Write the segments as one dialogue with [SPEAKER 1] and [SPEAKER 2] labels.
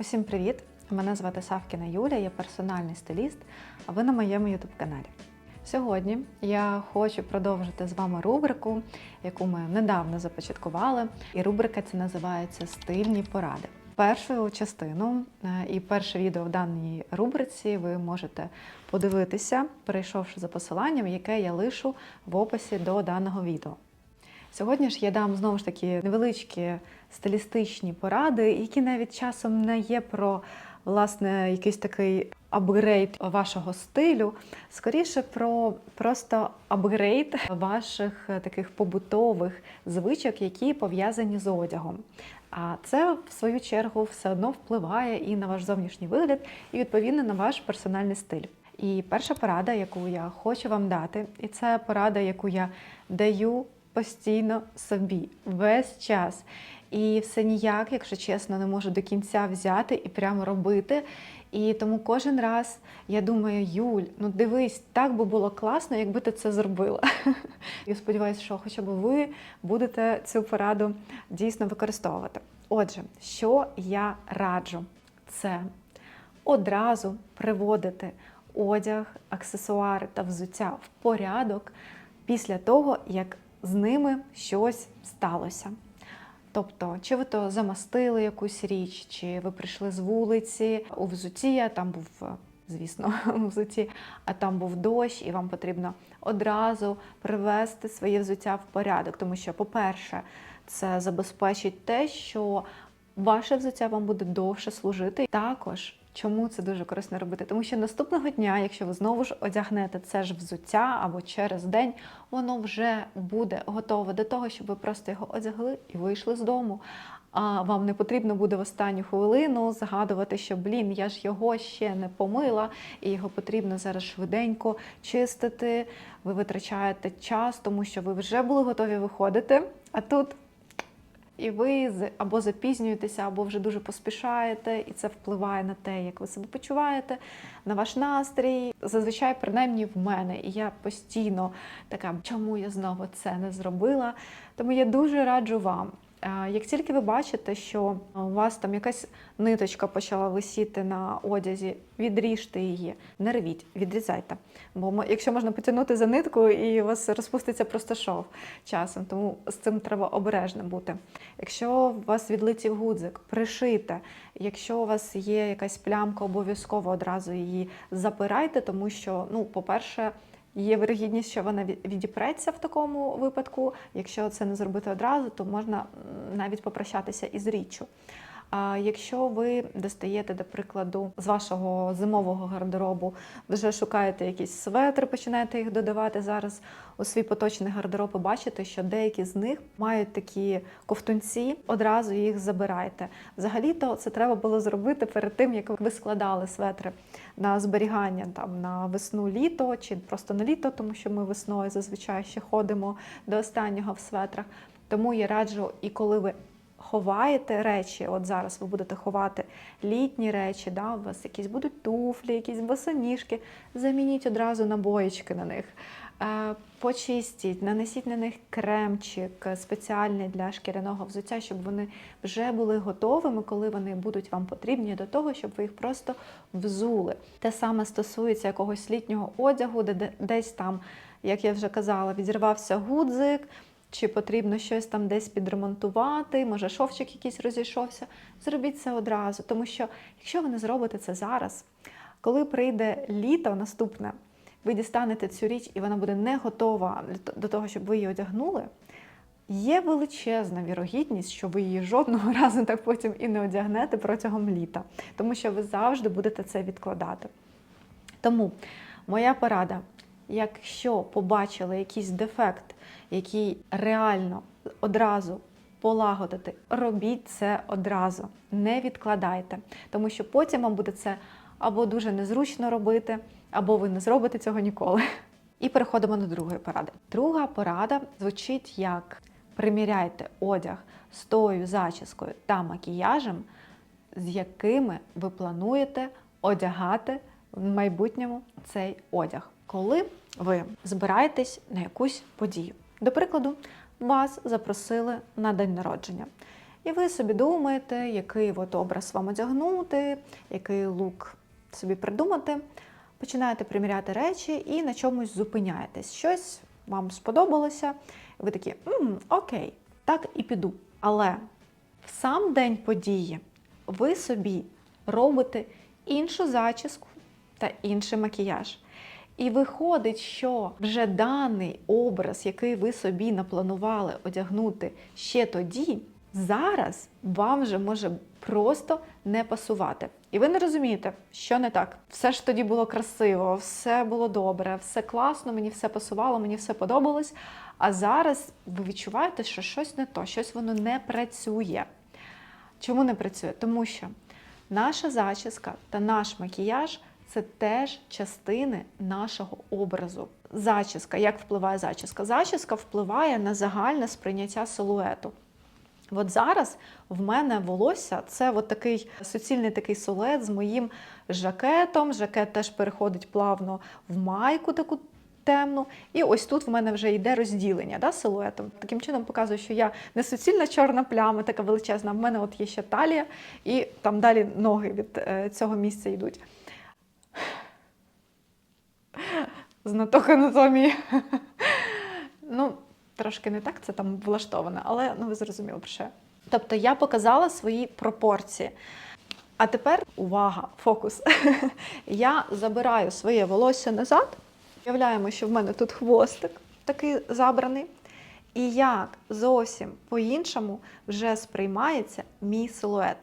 [SPEAKER 1] Усім привіт! Мене звати Савкіна Юля, я персональний стиліст, а ви на моєму ютуб каналі. Сьогодні я хочу продовжити з вами рубрику, яку ми недавно започаткували. І рубрика ця називається Стильні поради. Першу частину е, і перше відео в даній рубриці ви можете подивитися, перейшовши за посиланням, яке я лишу в описі до даного відео. Сьогодні ж я дам знову ж таки невеличкі стилістичні поради, які навіть часом не є про власне якийсь такий апгрейд вашого стилю, скоріше про просто апгрейд ваших таких побутових звичок, які пов'язані з одягом. А це, в свою чергу, все одно впливає і на ваш зовнішній вигляд, і відповідно на ваш персональний стиль. І перша порада, яку я хочу вам дати, і це порада, яку я даю постійно собі весь час. І все ніяк, якщо чесно, не можу до кінця взяти і прямо робити. І тому кожен раз я думаю, Юль, ну дивись, так би було класно, якби ти це зробила. І сподіваюся, що хоча б ви будете цю пораду дійсно використовувати. Отже, що я раджу, це одразу приводити одяг, аксесуари та взуття в порядок після того, як з ними щось сталося. Тобто, чи ви то замастили якусь річ, чи ви прийшли з вулиці у взутті, а там був, звісно, у взутті, а там був дощ, і вам потрібно одразу привести своє взуття в порядок. Тому що, по-перше, це забезпечить те, що ваше взуття вам буде довше служити. Також Чому це дуже корисно робити? Тому що наступного дня, якщо ви знову ж одягнете це ж взуття або через день, воно вже буде готове до того, щоб ви просто його одягли і вийшли з дому. А вам не потрібно буде в останню хвилину згадувати, що блін, я ж його ще не помила, і його потрібно зараз швиденько чистити. Ви витрачаєте час, тому що ви вже були готові виходити. А тут і ви або запізнюєтеся, або вже дуже поспішаєте, і це впливає на те, як ви себе почуваєте, на ваш настрій. Зазвичай, принаймні, в мене. І я постійно така, чому я знову це не зробила. Тому я дуже раджу вам. Як тільки ви бачите, що у вас там якась ниточка почала висіти на одязі, відріжте її, не рвіть, відрізайте. Бо якщо можна потягнути за нитку, і у вас розпуститься просто шов часом, тому з цим треба обережно бути. Якщо у вас відлетів гудзик, пришийте. Якщо у вас є якась плямка, обов'язково одразу її запирайте, тому що, ну, по-перше, Є вирогідність, що вона відіпреться в такому випадку. Якщо це не зробити одразу, то можна навіть попрощатися із річчю. А якщо ви достаєте, до прикладу, з вашого зимового гардеробу, вже шукаєте якісь светри, починаєте їх додавати зараз у свій поточний гардероб, і бачите, що деякі з них мають такі ковтунці, одразу їх забирайте. Взагалі-то це треба було зробити перед тим, як ви складали светри на зберігання там на весну-літо чи просто на літо, тому що ми весною зазвичай ще ходимо до останнього в светрах. Тому я раджу, і коли ви ховаєте речі, от зараз ви будете ховати літні речі, да, у вас якісь будуть туфлі, якісь босоніжки, замініть одразу набоєчки на них. Е, почистіть, нанесіть на них кремчик спеціальний для шкіряного взуття, щоб вони вже були готовими, коли вони будуть вам потрібні до того, щоб ви їх просто взули. Те саме стосується якогось літнього одягу, де десь там, як я вже казала, відірвався гудзик чи потрібно щось там десь підремонтувати, може шовчик якийсь розійшовся. Зробіть це одразу, тому що якщо ви не зробите це зараз, коли прийде літо наступне, ви дістанете цю річ і вона буде не готова до того, щоб ви її одягнули. Є величезна вірогідність, що ви її жодного разу так потім і не одягнете протягом літа, тому що ви завжди будете це відкладати. Тому моя порада: якщо побачили якийсь дефект який реально одразу полагодити, робіть це одразу, не відкладайте, тому що потім вам буде це або дуже незручно робити, або ви не зробите цього ніколи. І переходимо до другої поради. Друга порада звучить як приміряйте одяг з тою зачіскою та макіяжем, з якими ви плануєте одягати в майбутньому цей одяг, коли ви збираєтесь на якусь подію. До прикладу, вас запросили на день народження. І ви собі думаєте, який от образ вам одягнути, який лук собі придумати. Починаєте приміряти речі і на чомусь зупиняєтесь. Щось вам сподобалося, ви такі, «М, окей, так і піду. Але в сам день події ви собі робите іншу зачіску та інший макіяж. І виходить, що вже даний образ, який ви собі напланували одягнути ще тоді, зараз вам вже може просто не пасувати. І ви не розумієте, що не так. Все ж тоді було красиво, все було добре, все класно, мені все пасувало, мені все подобалось. А зараз ви відчуваєте, що щось не то, щось воно не працює. Чому не працює? Тому що наша зачіска та наш макіяж це теж частини нашого образу. Зачіска, як впливає зачіска? Зачіска впливає на загальне сприйняття силуету. От зараз в мене волосся це от такий суцільний такий силует з моїм жакетом. Жакет теж переходить плавно в майку таку темну. І ось тут в мене вже йде розділення да, силуетом. Таким чином показую, що я не суцільна чорна пляма, така величезна. В мене от є ще талія, і там далі ноги від е, цього місця йдуть. Знаток анатомії. ну, трошки не так це там влаштовано, але ну ви зрозуміли про що. Тобто я показала свої пропорції. А тепер увага, фокус. я забираю своє волосся назад. Уявляємо, що в мене тут хвостик такий забраний. І як зовсім по-іншому вже сприймається мій силует.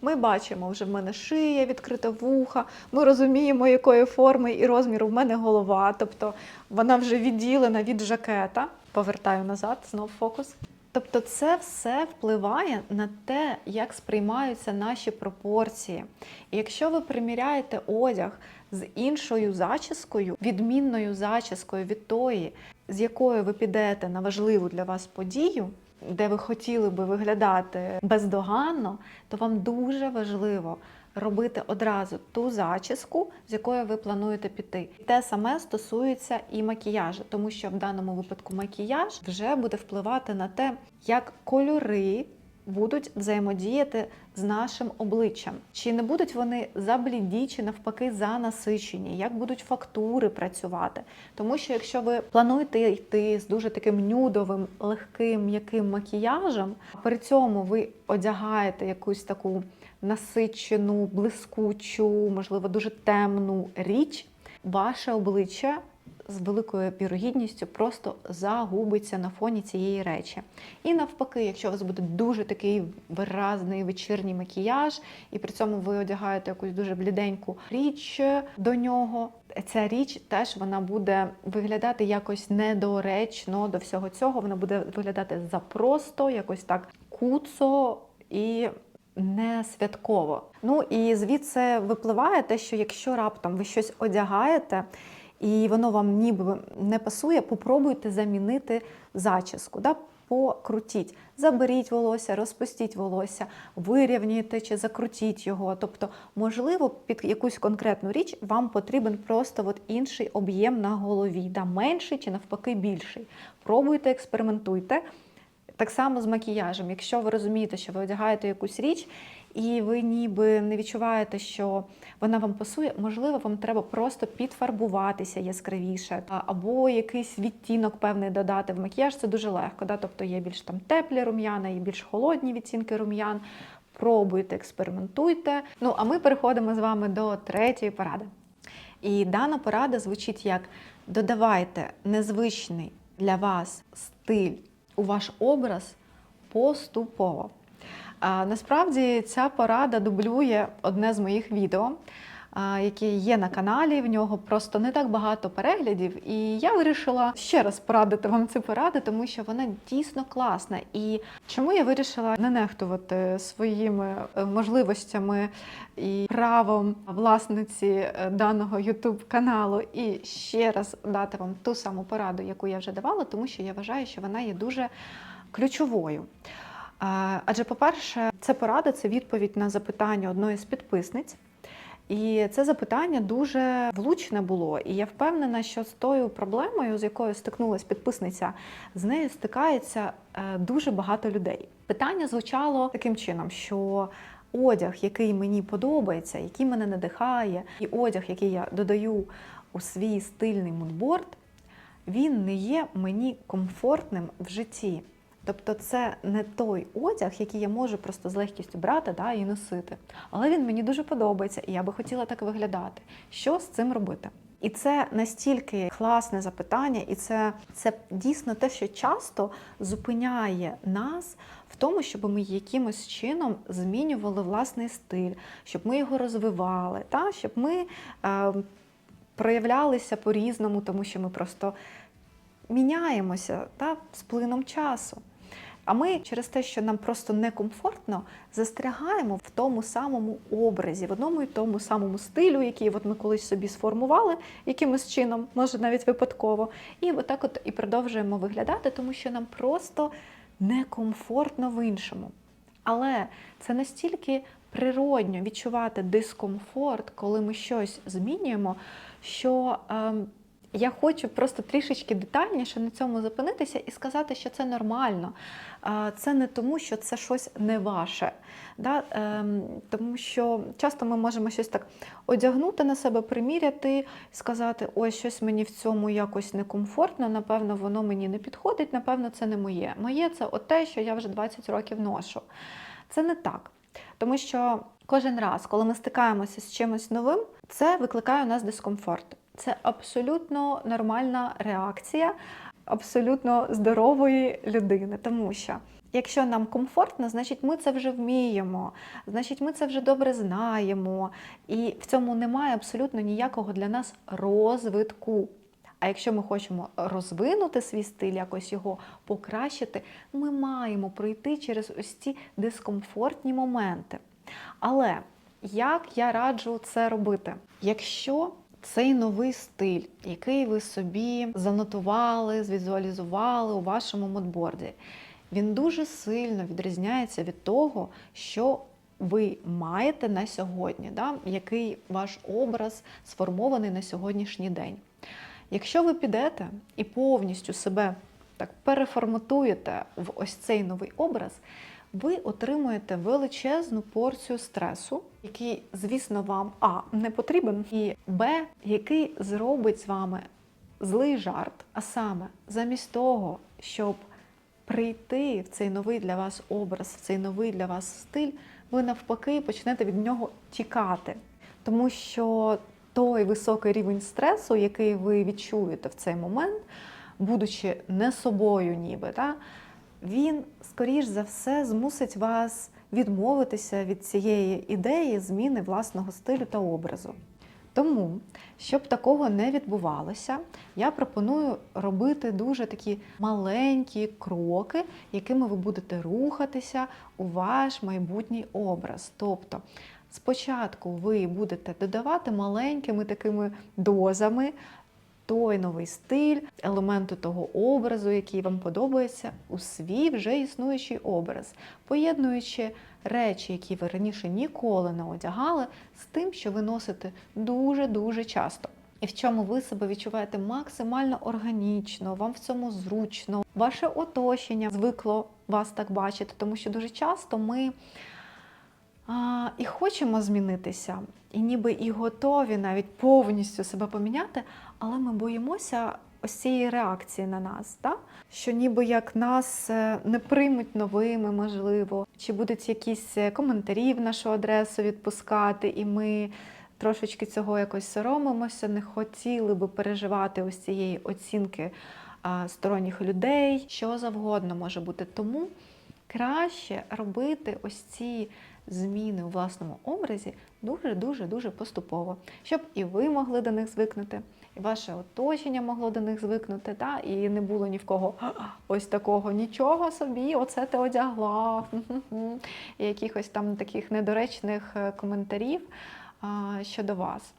[SPEAKER 1] Ми бачимо, вже в мене шия, відкрита вуха, ми розуміємо, якої форми і розміру в мене голова, тобто вона вже відділена від жакета. Повертаю назад, знов фокус. Тобто, це все впливає на те, як сприймаються наші пропорції. І якщо ви приміряєте одяг з іншою зачіскою, відмінною зачіскою від тої, з якою ви підете на важливу для вас подію, де ви хотіли би виглядати бездоганно, то вам дуже важливо робити одразу ту зачіску, з якою ви плануєте піти. І Те саме стосується і макіяжу, тому що в даному випадку макіяж вже буде впливати на те, як кольори будуть взаємодіяти з нашим обличчям. Чи не будуть вони забліді, чи навпаки занасичені, як будуть фактури працювати. Тому що якщо ви плануєте йти з дуже таким нюдовим, легким, м'яким макіяжем, а при цьому ви одягаєте якусь таку насичену, блискучу, можливо, дуже темну річ, ваше обличчя з великою вірогідністю просто загубиться на фоні цієї речі. І навпаки, якщо у вас буде дуже такий виразний вечірній макіяж, і при цьому ви одягаєте якусь дуже бліденьку річ до нього, ця річ теж вона буде виглядати якось недоречно до всього цього. Вона буде виглядати запросто, якось так куцо і не святково. Ну і звідси випливає те, що якщо раптом ви щось одягаєте, і воно вам ніби не пасує, попробуйте замінити зачіску. Да? Покрутіть, заберіть волосся, розпустіть волосся, вирівняйте чи закрутіть його. Тобто, можливо, під якусь конкретну річ вам потрібен просто от інший об'єм на голові, да? менший чи навпаки більший. Пробуйте, експериментуйте. Так само з макіяжем. Якщо ви розумієте, що ви одягаєте якусь річ, і ви ніби не відчуваєте, що вона вам пасує, можливо, вам треба просто підфарбуватися яскравіше, або якийсь відтінок певний додати в макіяж. Це дуже легко. Да? Тобто є більш там теплі рум'яна, є більш холодні відтінки рум'ян. Пробуйте, експериментуйте. Ну а ми переходимо з вами до третьої поради. І дана порада звучить як: додавайте незвичний для вас стиль у ваш образ поступово. Насправді ця порада дублює одне з моїх відео, а, яке є на каналі. В нього просто не так багато переглядів. І я вирішила ще раз порадити вам цю пораду, тому що вона дійсно класна. І чому я вирішила не нехтувати своїми е, можливостями і правом власниці е, даного YouTube каналу, і ще раз дати вам ту саму пораду, яку я вже давала, тому що я вважаю, що вона є дуже ключовою. Адже, по-перше, це порада, це відповідь на запитання одної з підписниць. І це запитання дуже влучне було. І я впевнена, що з тою проблемою, з якою стикнулася підписниця, з нею стикається е, дуже багато людей. Питання звучало таким чином, що одяг, який мені подобається, який мене надихає, і одяг, який я додаю у свій стильний мудборд, він не є мені комфортним в житті. Тобто це не той одяг, який я можу просто з легкістю брати да, і носити. Але він мені дуже подобається, і я би хотіла так виглядати. Що з цим робити? І це настільки класне запитання, і це, це дійсно те, що часто зупиняє нас в тому, щоб ми якимось чином змінювали власний стиль, щоб ми його розвивали, та? щоб ми е, проявлялися по-різному, тому що ми просто міняємося та, з плином часу. А ми через те, що нам просто некомфортно, застрягаємо в тому самому образі, в одному і тому самому стилю, який от ми колись собі сформували якимось чином, може навіть випадково. І отак от і продовжуємо виглядати, тому що нам просто некомфортно в іншому. Але це настільки природньо відчувати дискомфорт, коли ми щось змінюємо, що ем, я хочу просто трішечки детальніше на цьому зупинитися і сказати, що це нормально. Це не тому, що це щось не ваше. Да? Ем, Тому що часто ми можемо щось так одягнути на себе, приміряти, сказати, ой, щось мені в цьому якось некомфортно, напевно, воно мені не підходить, напевно, це не моє. Моє це те, що я вже 20 років ношу. Це не так. Тому що кожен раз, коли ми стикаємося з чимось новим, це викликає у нас дискомфорт. Це абсолютно нормальна реакція абсолютно здорової людини. Тому що якщо нам комфортно, значить ми це вже вміємо, значить ми це вже добре знаємо. І в цьому немає абсолютно ніякого для нас розвитку. А якщо ми хочемо розвинути свій стиль, якось його покращити, ми маємо пройти через ось ці дискомфортні моменти. Але як я раджу це робити? Якщо цей новий стиль, який ви собі занотували, звізуалізували у вашому модборді, він дуже сильно відрізняється від того, що ви маєте на сьогодні, да? який ваш образ сформований на сьогоднішній день. Якщо ви підете і повністю себе так переформатуєте в ось цей новий образ, ви отримуєте величезну порцію стресу, який, звісно, вам а не потрібен, і б, який зробить з вами злий жарт. А саме, замість того, щоб прийти в цей новий для вас образ, в цей новий для вас стиль, ви навпаки почнете від нього тікати. Тому що той високий рівень стресу, який ви відчуєте в цей момент, будучи не собою, ніби, та, він, скоріш за все, змусить вас відмовитися від цієї ідеї зміни власного стилю та образу. Тому, щоб такого не відбувалося, я пропоную робити дуже такі маленькі кроки, якими ви будете рухатися у ваш майбутній образ. Тобто, спочатку ви будете додавати маленькими такими дозами той новий стиль, елементи того образу, який вам подобається, у свій вже існуючий образ, поєднуючи речі, які ви раніше ніколи не одягали, з тим, що ви носите дуже-дуже часто. І в чому ви себе відчуваєте максимально органічно, вам в цьому зручно, ваше оточення звикло вас так бачити, тому що дуже часто ми а, і хочемо змінитися, і ніби і готові навіть повністю себе поміняти, але ми боїмося ось цієї реакції на нас, так? що ніби як нас е, не приймуть новими, можливо, чи будуть якісь е, коментарі в нашу адресу відпускати, і ми трошечки цього якось соромимося, не хотіли би переживати ось цієї оцінки сторонніх людей, що завгодно може бути. Тому краще робити ось ці зміни у власному образі дуже-дуже дуже поступово, щоб і ви могли до них звикнути, ваше оточення могло до них звикнути, та? і не було ні в кого ось такого нічого собі, оце ти одягла, і якихось там таких недоречних е, коментарів щодо вас.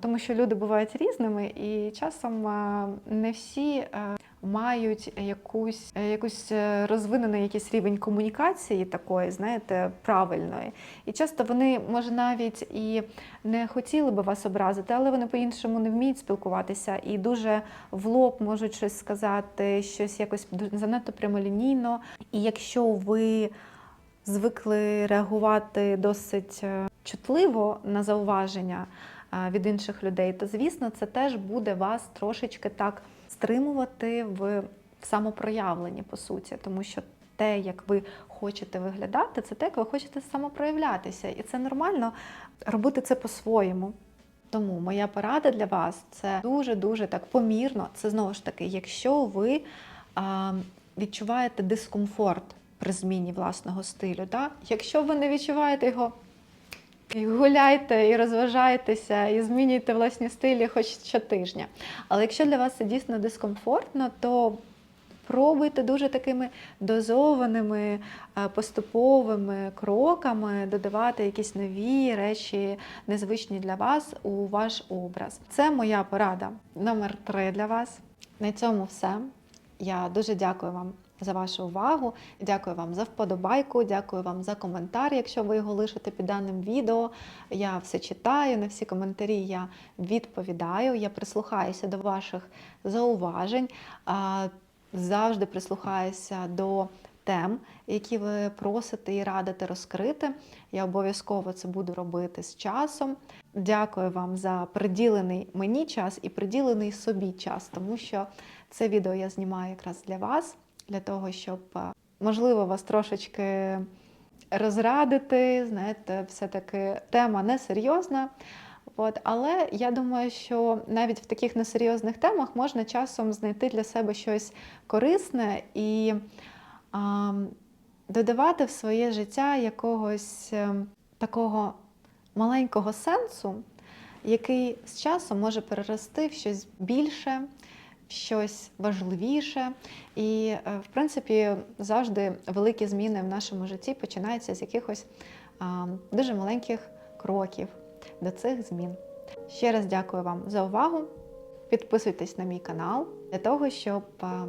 [SPEAKER 1] Тому що люди бувають різними, і часом не всі мають якусь, е, якусь е, розвинений якийсь рівень комунікації такої, знаєте, правильної. І часто вони, може, навіть і не хотіли би вас образити, але вони по-іншому не вміють спілкуватися і дуже в лоб можуть щось сказати, щось якось занадто прямолінійно. І якщо ви звикли реагувати досить е, чутливо на зауваження від інших людей, то звісно, це теж буде вас трошечки так стримувати в самопроявленні, по суті, тому що те, як ви хочете виглядати, це те, як ви хочете самопроявлятися. І це нормально робити це по-своєму. Тому моя порада для вас це дуже-дуже так помірно. Це знову ж таки, якщо ви а, відчуваєте дискомфорт при зміні власного стилю. Да? Якщо ви не відчуваєте його, і гуляйте і розважайтеся, і змінюйте власні стилі хоч щотижня. Але якщо для вас це дійсно дискомфортно, то пробуйте дуже такими дозованими, е, поступовими кроками додавати якісь нові речі, незвичні для вас у ваш образ. Це моя порада номер три для вас. На цьому все. Я дуже дякую вам за вашу увагу. Дякую вам за вподобайку, дякую вам за коментар, якщо ви його лишите під даним відео. Я все читаю, на всі коментарі я відповідаю. Я прислухаюся до ваших зауважень, завжди прислухаюся до тем, які ви просите і радите розкрити. Я обов'язково це буду робити з часом. Дякую вам за приділений мені час і приділений собі час, тому що це відео я знімаю якраз для вас, для того, щоб е, можливо вас трошечки розрадити. Знаєте, все-таки тема несерйозна. От, але я думаю, що навіть в таких несерйозних темах можна часом знайти для себе щось корисне і а, додавати в своє життя якогось е, такого маленького сенсу, який з часом може перерости в щось більше, щось важливіше. І, е, в принципі, завжди великі зміни в нашому житті починаються з якихось дуже маленьких кроків до цих змін. Ще раз дякую вам за увагу. Підписуйтесь на мій канал для того, щоб а,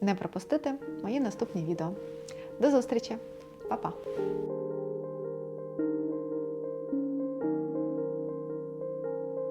[SPEAKER 1] не пропустити мої наступні відео. До зустрічі, Па-па!